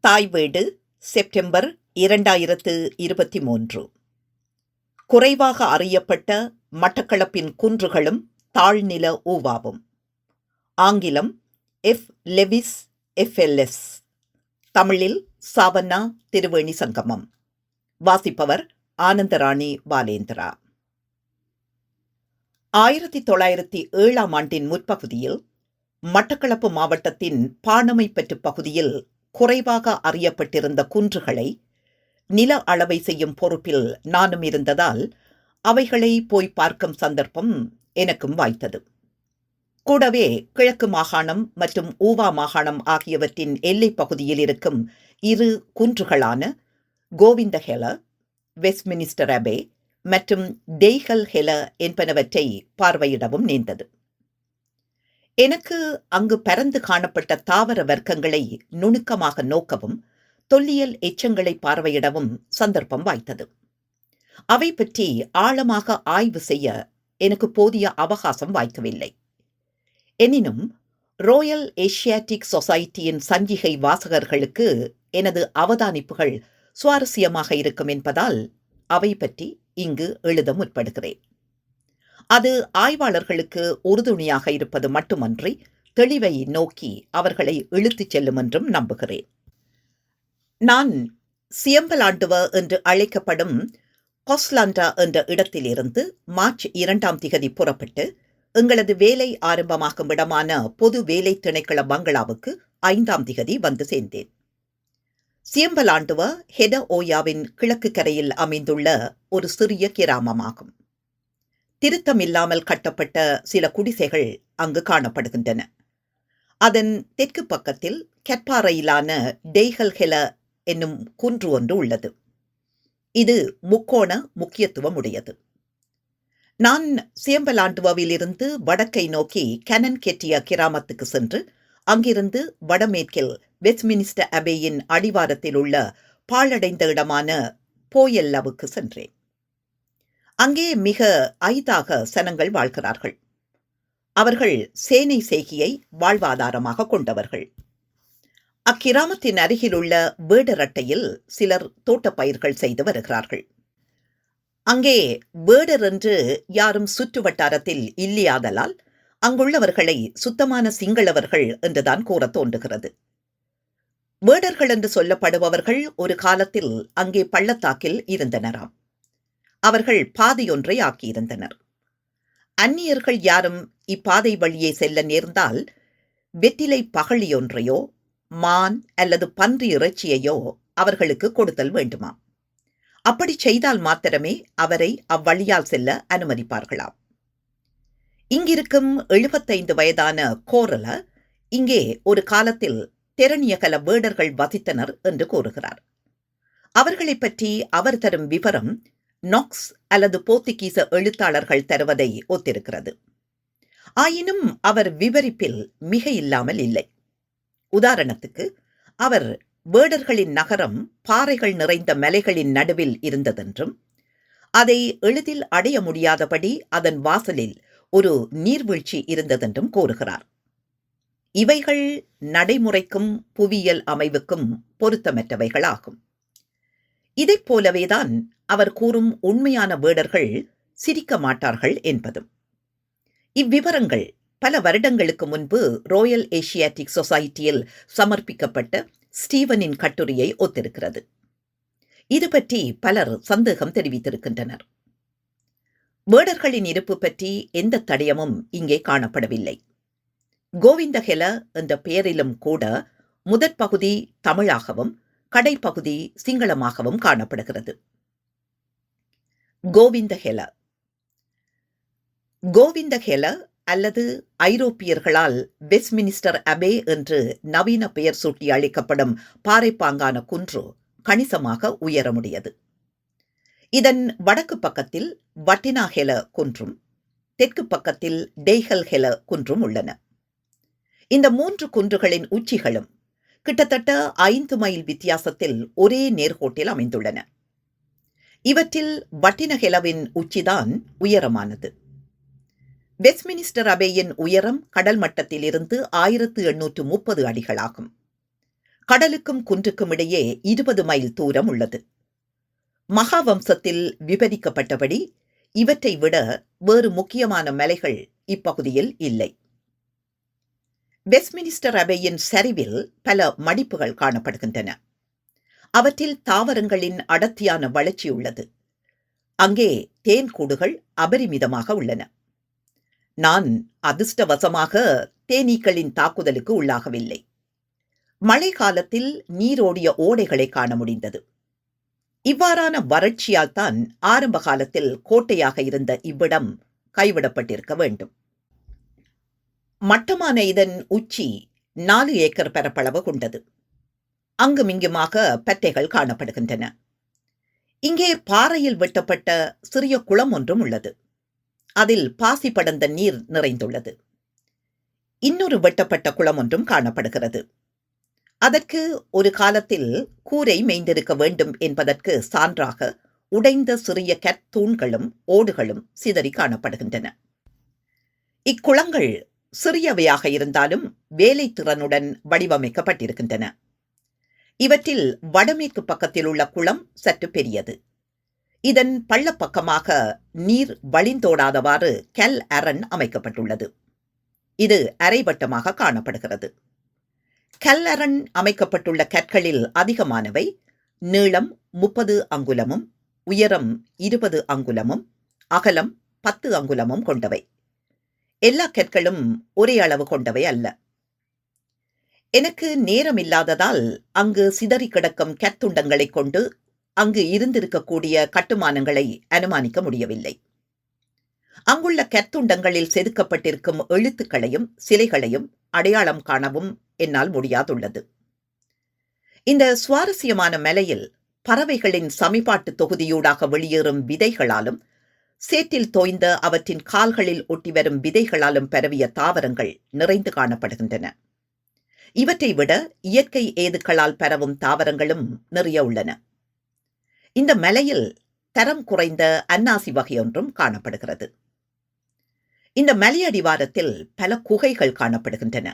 தாய் வீடு செப்டம்பர் இரண்டாயிரத்து இருபத்தி மூன்று. குறைவாக அறியப்பட்ட மட்டக்களப்பின் குன்றுகளும் தாழ்நில ஊவாவும். ஆங்கிலம் எஃப் லெவிஸ் எஃப்எல்எஸ் தமிழில் சாவண்ணா திருவேணி சங்கமம். வாசிப்பவர் ஆனந்தராணி பாலேந்திரா. ஆயிரத்தி தொள்ளாயிரத்தி ஏழாம் ஆண்டின் முற்பகுதியில் மட்டக்களப்பு மாவட்டத்தின் பாணமைப்பற்று பகுதியில் குறைவாக அறியப்பட்டிருந்த குன்றுகளை நில அளவை செய்யும் பொறுப்பில் நானும் இருந்ததால் அவைகளை போய் பார்க்கும் சந்தர்ப்பம் எனக்கும் வாய்த்தது. கூடவே கிழக்கு மாகாணம் மற்றும் ஊவா மாகாணம் ஆகியவற்றின் எல்லைப் பகுதியில் இருக்கும் இரு குன்றுகளான கோவிந்த ஹெல வெஸ்ட்மினிஸ்டர் அபே மற்றும் டெய்கல் ஹெல என்பனவற்றை பார்வையிடவும் நேர்ந்தது. எனக்கு அங்கு பரந்து காணப்பட்ட தாவர வர்க்கங்களை நுணுக்கமாக நோக்கவும் தொல்லியல் எச்சங்களை பார்வையிடவும் சந்தர்ப்பம் வாய்த்தது. அவை பற்றி ஆழமாக ஆய்வு செய்ய எனக்கு போதிய அவகாசம் வாய்க்கவில்லை. எனினும் ரோயல் ஏஷியாட்டிக் சொசைட்டியின் சஞ்சிகை வாசகர்களுக்கு எனது அவதானிப்புகள் சுவாரஸ்யமாக இருக்கும் என்பதால் அவை பற்றி இங்கு எழுத முற்படுகிறேன். அது ஆய்வாளர்களுக்கு உறுதுணையாக இருப்பது மட்டுமன்றி தெளிவை நோக்கி அவர்களை இழுத்துச் செல்லும் என்றும் நம்புகிறேன். நான் சியம்பலாண்டுவ என்று அழைக்கப்படும் கொஸ்லாண்டா என்ற இடத்திலிருந்து மார்ச் இரண்டாம் திகதி புறப்பட்டு எங்களது வேலை ஆரம்பமாகும் இடமான பொது வேலை திணைக்கள பங்களாவுக்கு ஐந்தாம் திகதி வந்து சேர்ந்தேன். சியம்பலாண்டுவ ஹெட ஓயாவின் கிழக்கு கரையில் அமைந்துள்ள ஒரு சிறிய கிராமமாகும். திருத்தமில்லாமல் கட்டப்பட்ட சில குடிசைகள் அங்கு காணப்படுகின்றன. அதன் தெற்கு பக்கத்தில் கெட்பாறையிலான டெய்கல் ஹெல என்னும் குன்று ஒன்று உள்ளது. இது முக்கோண முக்கியத்துவம் உடையது நான் சேம்பலாண்டுவாவிலிருந்து வடக்கை நோக்கி கனன் கெட்டிய கிராமத்துக்கு சென்று அங்கிருந்து வடமேற்கில் வெஸ்ட்மினிஸ்டர் அபேயின் அடிவாரத்தில் உள்ள பாழடைந்த இடமான போயல்லவுக்கு சென்றேன். அங்கே மிக ஐதாக சனங்கள் வாழ்கிறார்கள். அவர்கள் சேனை செய்கியை வாழ்வாதாரமாக கொண்டவர்கள். அக்கிராமத்தின் அருகிலுள்ள வேடரட்டையில் சிலர் தோட்டப்பயிர்கள் செய்து வருகிறார்கள். அங்கே வேடர் என்று யாரும் சுற்று வட்டாரத்தில் இல்லையாதலால் அங்குள்ளவர்களை சுத்தமான சிங்களவர்கள் என்றுதான் கூற தோன்றுகிறது. வேடர்கள் என்று சொல்லப்படுபவர்கள் ஒரு காலத்தில் அங்கே பள்ளத்தாக்கில் இருந்தனராம். அவர்கள் பாதையொன்றை ஆக்கியிருந்தனர். அந்நியர்கள் யாரும் இப்பாதை வழியே செல்ல நேர்ந்தால் வெற்றிலை பகழியொன்றையோ மான் அல்லது பன்றி இறைச்சியையோ அவர்களுக்கு கொடுத்தல் வேண்டுமாம். அப்படி செய்தால் மாத்திரமே அவரை அவ்வழியால் செல்ல அனுமதிப்பார்களாம். இங்கிருக்கும் எழுபத்தைந்து வயதான கோரல இங்கே ஒரு காலத்தில் தெரணியகல வேடர்கள் வசித்தனர் என்று கூறுகிறார். அவர்களை பற்றி அவர் தரும் விவரம் நாக்ஸ் அல்லது போர்த்துகீச எழுத்தாளர்கள் தருவதை ஒத்திருக்கிறது. ஆயினும் அவர் விவரிப்பில் மிக இல்லாமல் இல்லை. உதாரணத்துக்கு அவர் வேடர்களின் நகரம் பாறைகள் நிறைந்த மலைகளின் நடுவில் இருந்ததென்றும் அதை எளிதில் அடைய முடியாதபடி அதன் வாசலில் ஒரு நீர்வீழ்ச்சி இருந்ததென்றும் கூறுகிறார். இவைகள் நடைமுறைக்கும் புவியியல் அமைவுக்கும் பொருத்தமற்றவைகளாகும். இதைப் போலவேதான் அவர் கூறும் உண்மையான வேடர்கள் சிரிக்க மாட்டார்கள் என்பதும். இவ்விவரங்கள் பல வருடங்களுக்கு முன்பு ரோயல் ஏஷியாட்டிக் சொசைட்டியில் சமர்ப்பிக்கப்பட்ட ஸ்டீவனின் கட்டுரையை ஒத்திருக்கிறது. இது பற்றி பலர் சந்தேகம் தெரிவித்திருக்கின்றனர். வேடர்களின் இருப்பு பற்றி எந்த தடயமும் இங்கே காணப்படவில்லை. கோவிந்தஹெல என்ற பெயரிலும் கூட முதற் பகுதி தமிழாகவும் கடைப்பகுதி சிங்களமாகவும் காணப்படுகிறது. கோவிந்தஹெல கோவிந்தஹெல அல்லது ஐரோப்பியர்களால் வெஸ்ட்மினிஸ்டர் அபே என்று நவீன பெயர் சூட்டி அழைக்கப்படும் பாறைப்பாங்கான குன்று கணிசமாக உயரமுடையது இதன் வடக்கு பக்கத்தில் வட்டினா ஹெல குன்றும் தெற்கு பக்கத்தில் டெய்ஹல் ஹெல குன்றும் உள்ளன. இந்த மூன்று குன்றுகளின் உச்சிகளும் கிட்டத்தட்ட ஐந்து மைல் வித்தியாசத்தில் ஒரே நேர்கோட்டில் அமைந்துள்ளன. இவற்றில் வட்டினஹெலவின் உச்சிதான் உயரமானது. வெஸ்ட்மினிஸ்டர் அபேயின் உயரம் கடல் மட்டத்திலிருந்து ஆயிரத்து எண்ணூற்று முப்பது அடிகளாகும். கடலுக்கும் குன்றுக்கும் இடையே இருபது மைல் தூரம் உள்ளது. மகாவம்சத்தில் விபரிக்கப்பட்டபடி இவற்றை விட வேறு முக்கியமான மலைகள் இப்பகுதியில் இல்லை. வெஸ்ட்மினிஸ்டர் அபேயின் சரிவில் பல மடிப்புகள் காணப்படுகின்றன. அவற்றில் தாவரங்களின் அடர்த்தியான வளர்ச்சி உள்ளது. அங்கே தேன் கூடுகள் அபரிமிதமாக உள்ளன. நான் அதிர்ஷ்டவசமாக தேனீக்களின் தாக்குதலுக்கு உள்ளாகவில்லை. மழை காலத்தில் நீரோடிய ஓடைகளை காண முடிந்தது. இவ்வாறான வறட்சியால் தான் ஆரம்ப காலத்தில் கோட்டையாக இருந்த இவ்விடம் கைவிடப்பட்டிருக்க வேண்டும். மட்டமான இதன் உச்சி நாலு ஏக்கர் பரப்பளவு கொண்டது. அங்குமிங்குமாக பற்றைகள் காணப்படுகின்றன. இங்கே பாறையில் வெட்டப்பட்ட சிறிய குளம் ஒன்றும் உள்ளது. அதில் பாசி படர்ந்த நீர் நிறைந்துள்ளது. இன்னொரு வெட்டப்பட்ட குளம் ஒன்றும் காணப்படுகிறது. அதற்கு ஒரு காலத்தில் கூரை மேய்ந்திருக்க வேண்டும் என்பதற்கு சான்றாக உடைந்த சிறிய கற்தூண்களும் ஓடுகளும் சிதறி காணப்படுகின்றன. இக்குளங்கள் சிறியவையாக இருந்தாலும் வேலை திறனுடன் வடிவமைக்கப்பட்டிருக்கின்றன. இவற்றில் வடமேற்கு பக்கத்தில் உள்ள குளம் சற்று பெரியது. இதன் பள்ளப்பக்கமாக நீர் வழிந்தோடாதவாறு கல் அரண் அமைக்கப்பட்டுள்ளது. இது அரைவட்டமாக காணப்படுகிறது. கல் அரண் அமைக்கப்பட்டுள்ள கற்களில் அதிகமானவை நீளம் முப்பது அங்குலமும் உயரம் இருபது அங்குலமும் அகலம் பத்து அங்குலமும் கொண்டவை. எல்லா கற்களும் ஒரே அளவு கொண்டவை அல்ல. எனக்கு நேரம் இல்லாததால் அங்கு சிதறி கிடக்கும் கற்துண்டங்களைக் கொண்டு அங்கு இருந்திருக்கக்கூடிய கட்டுமானங்களை அனுமானிக்க முடியவில்லை. அங்குள்ள கற்துண்டங்களில் செதுக்கப்பட்டிருக்கும் எழுத்துக்களையும் சிலைகளையும் அடையாளம் காணவும் என்னால் முடியாதுள்ளது. இந்த சுவாரஸ்யமான மலையில் பறவைகளின் சமிபாட்டு தொகுதியூடாக வெளியேறும் விதைகளாலும் சேற்றில் தோய்ந்த அவற்றின் கால்களில் ஒட்டி வரும் விதைகளாலும் பரவிய தாவரங்கள் நிறைந்து காணப்படுகின்றன. இவற்றை விட இயற்கை ஏதுக்களால் பரவும் தாவரங்களும் நிறைய உள்ளன. இந்த மலையில் தரம் குறைந்த அன்னாசி வகையொன்றும் காணப்படுகிறது. இந்த மலையடிவாரத்தில் பல குகைகள் காணப்படுகின்றன.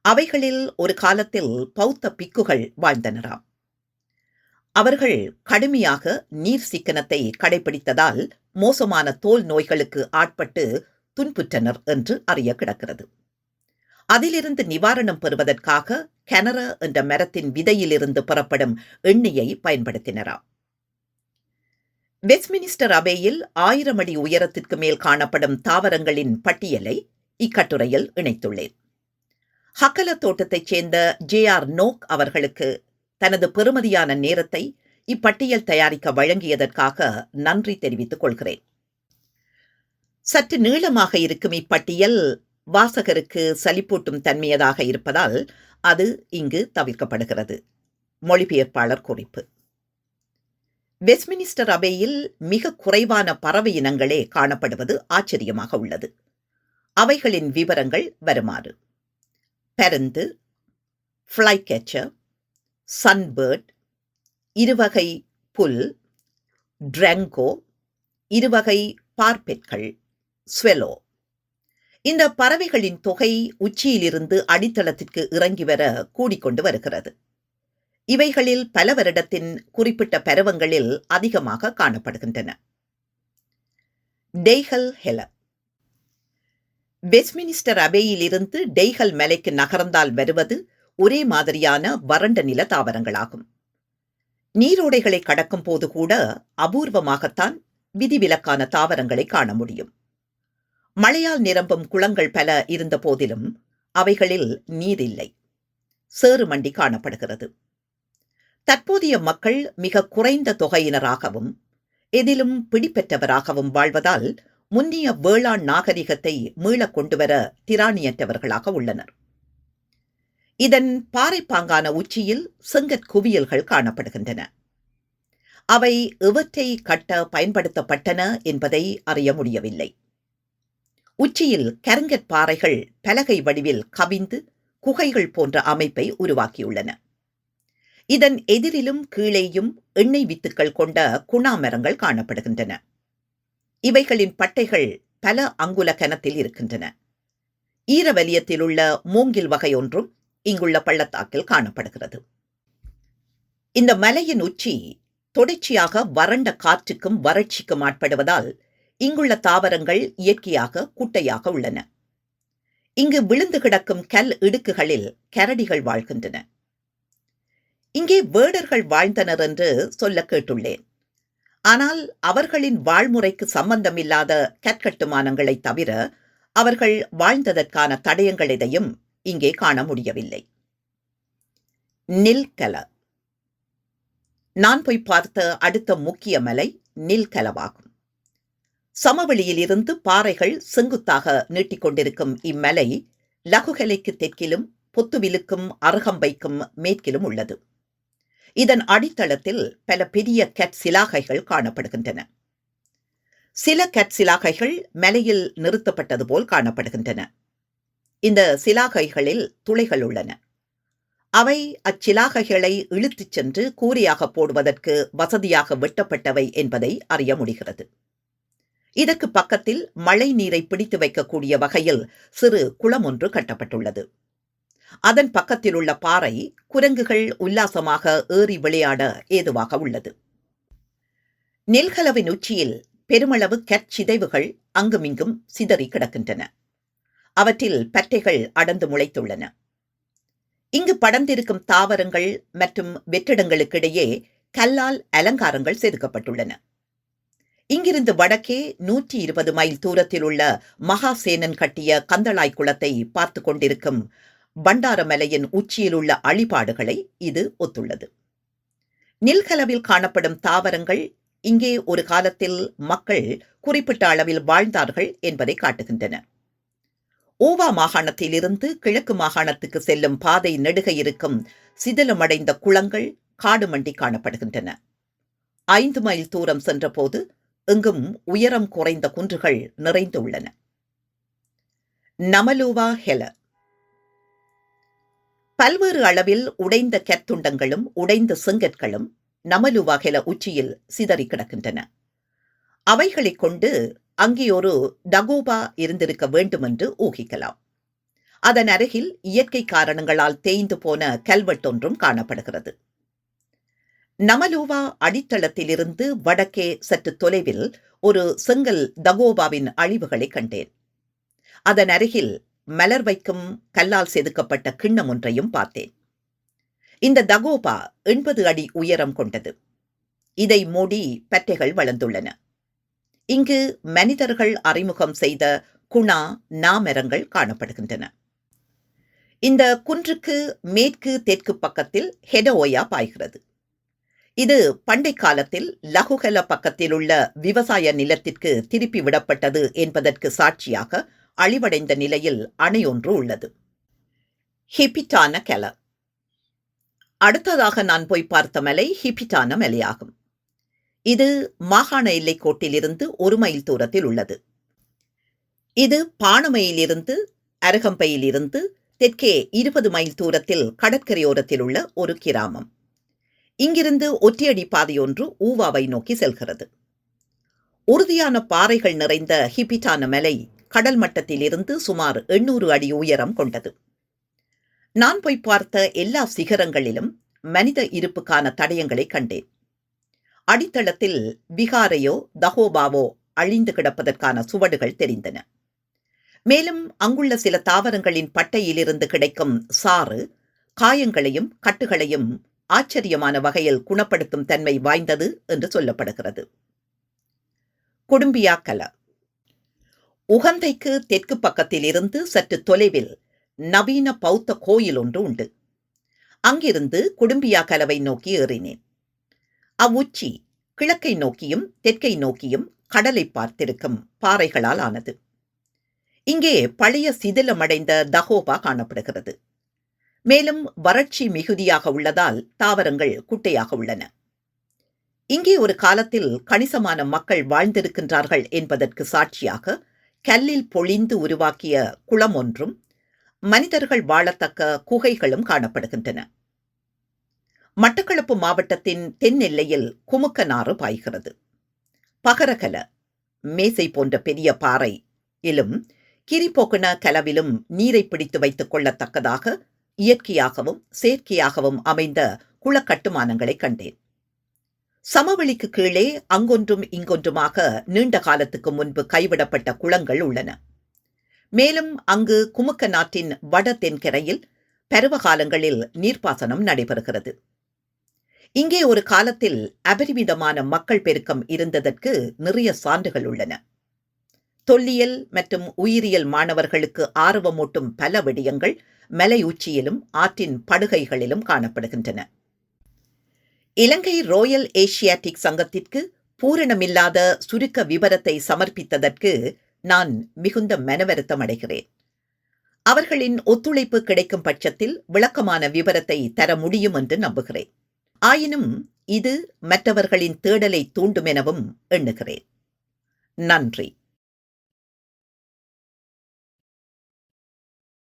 அவைகளில் ஒரு காலத்தில் பௌத்த பிக்குகள் வாழ்ந்தனராம். அவர்கள் கடுமையாக நீர் சிக்கனத்தை கடைபிடித்ததால் மோசமான தோல் நோய்களுக்கு ஆட்பட்டு துன்புற்றனர் என்று அறிய கிடக்கிறது. அதிலிருந்து நிவாரணம் பெறுவதற்காக கெனர என்ற மரத்தின் விதையிலிருந்து புறப்படும் எண்ணெயை பயன்படுத்தினராம். வெஸ்ட்மினிஸ்டர் அவையில் ஆயிரம் அடி உயரத்திற்கு மேல் காணப்படும் தாவரங்களின் பட்டியலை இக்கட்டுரையில் இணைத்துள்ளேன். ஹக்கல தோட்டத்தைச் சேர்ந்த ஜே ஆர் நோக் அவர்களுக்கு தனது பெறுமதியான நேரத்தை இப்பட்டியல் தயாரிக்க வழங்கியதற்காக நன்றி தெரிவித்துக் கொள்கிறேன். சற்று நீளமாக இருக்கும் இப்பட்டியல் வாசகருக்கு சலிப்பூட்டும் தன்மையதாக இருப்பதால் அது இங்கு தவிர்க்கப்படுகிறது. மொழிபெயர்ப்பாளர் குறிப்பு. வெஸ்ட்மினிஸ்டர் அவையில் மிக குறைவான பறவை இனங்களே காணப்படுவது ஆச்சரியமாக உள்ளது. அவைகளின் விவரங்கள் வருமாறு. பருந்து ஃப்ளை கேச்சர் சன்பேர்ட் இருவகை புல் ட்ரெங்கோ இருவகை பார்பெட்கள் ஸ்வெலோ இந்த பறவைகளின் தொகை உச்சியிலிருந்து அடித்தளத்திற்கு இறங்கி வர கூடிக்கொண்டு வருகிறது. இவைகளில் பல வருடத்தின் குறிப்பிட்ட பருவங்களில் அதிகமாக காணப்படுகின்றன. டெய்ஹல் ஹெல. வெஸ்ட்மினிஸ்டர் அபேயிலிருந்து டெய்ஹல் மலைக்கு நகர்ந்தால் வருவது ஒரே மாதிரியான வறண்ட நில தாவரங்களாகும். நீரோடைகளை கடக்கும் போது கூட அபூர்வமாகத்தான் விதிவிலக்கான தாவரங்களை காண முடியும். மழையால் நிரம்பும் குளங்கள் பல இருந்த போதிலும் அவைகளில் நீரில்லை. சேறுமண்டி சேறு மண்டி காணப்படுகிறது. தற்போதைய மக்கள் மிக குறைந்த தொகையினராகவும் எதிலும் பிடிப்பெற்றவராகவும் வாழ்வதால் முன்னிய வேளாண் நாகரிகத்தை மீளக் கொண்டுவர திராணியற்றவர்களாக உள்ளனர். இதன் பாறைப்பாங்கான உச்சியில் செங்கற் குவியல்கள் காணப்படுகின்றன. அவை எவற்றை கட்ட பயன்படுத்தப்பட்டன என்பதை அறிய முடியவில்லை. உச்சியில் கருங்கற் பாறைகள் பலகை வடிவில் கவிந்து குகைகள் போன்ற அமைப்பை உருவாக்கியுள்ளன. இதன் எதிரிலும் கீழேயும் எண்ணெய் வித்துக்கள் கொண்ட குணா மரங்கள் காணப்படுகின்றன. இவைகளின் பட்டைகள் பல அங்குல கனத்தில் இருக்கின்றன. ஈரவலியத்தில் உள்ள மூங்கில் வகை ஒன்றும் இங்குள்ள பள்ளத்தாக்கில் காணப்படுகிறது. இந்த மலையின் உச்சி தொடர்ச்சியாக வறண்ட காற்றுக்கும் வறட்சிக்கும் ஆட்படுவதால் இங்குள்ள தாவரங்கள் இயற்கையாக குட்டையாக உள்ளன. இங்கு விழுந்து கிடக்கும் கல் இடுக்குகளில் கரடிகள் வாழ்கின்றன. இங்கே வேடர்கள் வாழ்ந்தனர் என்று சொல்ல கேட்டுள்ளேன். ஆனால் அவர்களின் வாழ்முறைக்கு சம்பந்தமில்லாத கற்கட்டுமானங்களை தவிர அவர்கள் வாழ்ந்ததற்கான தடயங்கள் எதையும் இங்கே காண முடியவில்லை. நில்கல. நான் போய் பார்த்த அடுத்த முக்கிய மலை நில்கலவாகும். சமவெளியில் இருந்து பாறைகள் செங்குத்தாக நீட்டிக்கொண்டிருக்கும் இம்மலை லகுகலைக்கு தெற்கிலும் பொத்துவிலுக்கும் அருகம்பைக்கும் மேற்கிலும் உள்ளது. இதன் அடித்தளத்தில் பல பெரிய கட் சிலாகைகள் காணப்படுகின்றன. சில கட் சிலாகைகள் மலையில் நிறுத்தப்பட்டது போல் காணப்படுகின்றன. இந்த சிலாகைகளில் துளைகள் உள்ளன. அவை அச்சிலாகைகளை இழுத்துச் சென்று கூரையாக போடுவதற்கு வசதியாக வெட்டப்பட்டவை என்பதை அறிய முடிகிறது. இதற்கு பக்கத்தில் மழை நீரை பிடித்து வைக்கக்கூடிய வகையில் சிறு குளம் ஒன்று கட்டப்பட்டுள்ளது. அதன் பக்கத்தில் உள்ள பாறை குரங்குகள் உல்லாசமாக ஏறி விளையாட ஏதுவாக உள்ளது. நெல்கலவின் உச்சியில் பெருமளவு கற்சிதைவுகள் அங்குமிங்கும் சிதறி கிடக்கின்றன. அவற்றில் பற்றைகள் அடர்ந்து முளைத்துள்ளன. இங்கு படர்ந்திருக்கும் தாவரங்கள் மற்றும் வெற்றிடங்களுக்கிடையே கல்லால் அலங்காரங்கள் செதுக்கப்பட்டுள்ளன. இங்கிருந்து வடக்கே நூற்றி இருபது மைல் தூரத்தில் உள்ள மகாசேனன் கட்டிய கந்தளாய் குளத்தை பார்த்து கொண்டிருக்கும் பண்டாரமலையின் உச்சியில் உள்ள அழிபாடுகளை இது ஒத்துள்ளது. நில்கலவில் காணப்படும் தாவரங்கள் இங்கே ஒரு காலத்தில் மக்கள் குறிப்பிட்ட அளவில் வாழ்ந்தார்கள் என்பதை காட்டுகின்றன. ஓவா மாகாணத்திலிருந்து கிழக்கு மாகாணத்துக்கு செல்லும் பாதை நெடுக இருக்கும் சிதிலமடைந்த குளங்கள் காடு மண்டி காணப்படுகின்றன. ஐந்து மைல் தூரம் சென்றபோது எங்கும் உயரம் குறைந்த குன்றுகள் நிறைந்துள்ளன. நமலுவா ஹெல. பல்வேறு அளவில் உடைந்த கற்துண்டங்களும் உடைந்த செங்கற்களும் நமலுவா ஹெல உச்சியில் சிதறி கிடக்கின்றன. அவைகளைக் கொண்டு அங்கே ஒரு டகோபா இருந்திருக்க வேண்டும் என்று ஊகிக்கலாம். அதன் அருகில் இயற்கை காரணங்களால் தேய்ந்து போன கல்வெட்டொன்றும் காணப்படுகிறது. நமலோவா அடித்தளத்திலிருந்து வடக்கே சற்று தொலைவில் ஒரு செங்கல் தகோபாவின் அழிவுகளை கண்டேன். அதன் அருகில் மலர் வைக்கும் கல்லால் செதுக்கப்பட்ட கிண்ணம் ஒன்றையும் பார்த்தேன். இந்த தகோபா எண்பது அடி உயரம் கொண்டது. இதை மூடி பற்றைகள் வளர்ந்துள்ளன. இங்கு மனிதர்கள் அறிமுகம் செய்த குணா நாமரங்கள் காணப்படுகின்றன. இந்த குன்றுக்கு மேற்கு தெற்கு பக்கத்தில் ஹெடோயா பாய்கிறது. இது பண்டை காலத்தில் லகுகல பக்கத்தில் உள்ள விவசாய நிலத்திற்கு திருப்பி விடப்பட்டது என்பதற்கு சாட்சியாக அழிவடைந்த நிலையில் அணை ஒன்று உள்ளது. ஹிபிட்டான கெல. அடுத்ததாக நான் போய் பார்த்த மலை ஹிபிட்டான மலையாகும். இது மாகாண எல்லைக்கோட்டிலிருந்து ஒரு மைல் தூரத்தில் உள்ளது. இது பாணமையிலிருந்து அரகம்பையிலிருந்து தெற்கே இருபது மைல் தூரத்தில் கடற்கரையோரத்தில் உள்ள ஒரு கிராமம். இங்கிருந்து ஒற்றையடி பாதையொன்று ஊவாவை நோக்கி செல்கிறது. உறுதியான பாறைகள் நிறைந்த ஹிபிட்டான மலை கடல் மட்டத்திலிருந்து சுமார் எண்ணூறு அடி உயரம் கொண்டது. நான் போய் பார்த்த எல்லா சிகரங்களிலும் மனித இருப்புக்கான தடயங்களை கண்டேன். அடித்தளத்தில் விகாரையோ தகோபாவோ அழிந்து கிடப்பதற்கான சுவடுகள் தெரிந்தன. மேலும் அங்குள்ள சில தாவரங்களின் பட்டையிலிருந்து கிடைக்கும் சாறு காயங்களையும் கட்டுகளையும் ஆச்சரியமான வகையில் குணப்படுத்தும் தன்மை வாய்ந்தது என்று சொல்லப்படுகிறது. குடும்பியா கல. உகந்தைக்கு தெற்கு பக்கத்தில் இருந்து சற்று தொலைவில் நவீன பௌத்த கோயில் ஒன்று உண்டு. அங்கிருந்து குடும்பியா கலவை நோக்கி ஏறினேன். அவ்வுச்சி கிழக்கை நோக்கியும் தெற்கை நோக்கியும் கடலை பார்த்திருக்கும் பாறைகளால் ஆனது. இங்கே பழைய சிதிலமடைந்த தகோபா காணப்படுகிறது. மேலும் வறட்சி மிகுதியாக உள்ளதால் தாவரங்கள் குட்டையாக உள்ளன. இங்கே ஒரு காலத்தில் கணிசமான மக்கள் வாழ்ந்திருக்கின்றார்கள் என்பதற்கு சாட்சியாக கல்லில் பொழிந்து உருவாக்கிய குளம் ஒன்றும் மனிதர்கள் வாழத்தக்க குகைகளும் காணப்படுகின்றன. மட்டக்களப்பு மாவட்டத்தின் தென் எல்லையில் குமுக்கனாறு பாய்கிறது. பகரகல மேசை போன்ற பெரிய பாறை இலும் கிரிபோக்கன கலவிலும் நீரை பிடித்து வைத்துக் கொள்ளத்தக்கதாக இயற்கையாகவும் செயற்கையாகவும் அமைந்த குளக்கட்டுமானங்களை கண்டேன். சமவெளிக்கு கீழே அங்கொன்றும் இங்கொன்றுமாக நீண்ட காலத்துக்கு முன்பு கைவிடப்பட்ட குளங்கள் உள்ளன. மேலும் அங்கு குமுக்க நாட்டின் வட தென்கரையில் பருவகாலங்களில் நீர்ப்பாசனம் நடைபெறுகிறது. இங்கே ஒரு காலத்தில் அபரிமிதமான மக்கள் பெருக்கம் இருந்ததற்கு நிறைய சான்றுகள் உள்ளன. தொல்லியல் மற்றும் உயிரியல் மாணவர்களுக்கு ஆர்வமூட்டும் பல விடயங்கள் மலை உச்சியிலும் ஆற்றின் படுகைகளிலும் காணப்படுகின்றன. இலங்கை ரோயல் ஏசியாட்டிக் சங்கத்திற்கு பூரணமில்லாத சுருக்க விவரத்தை சமர்ப்பித்ததற்கு நான் மிகுந்த மனவருத்தம் அடைகிறேன். அவர்களின் ஒத்துழைப்பு கிடைக்கும் பட்சத்தில் விளக்கமான விவரத்தை தர முடியும் என்று நம்புகிறேன். ஆயினும் இது மற்றவர்களின் தேடலை தூண்டும் எனவும் எண்ணுகிறேன். நன்றி.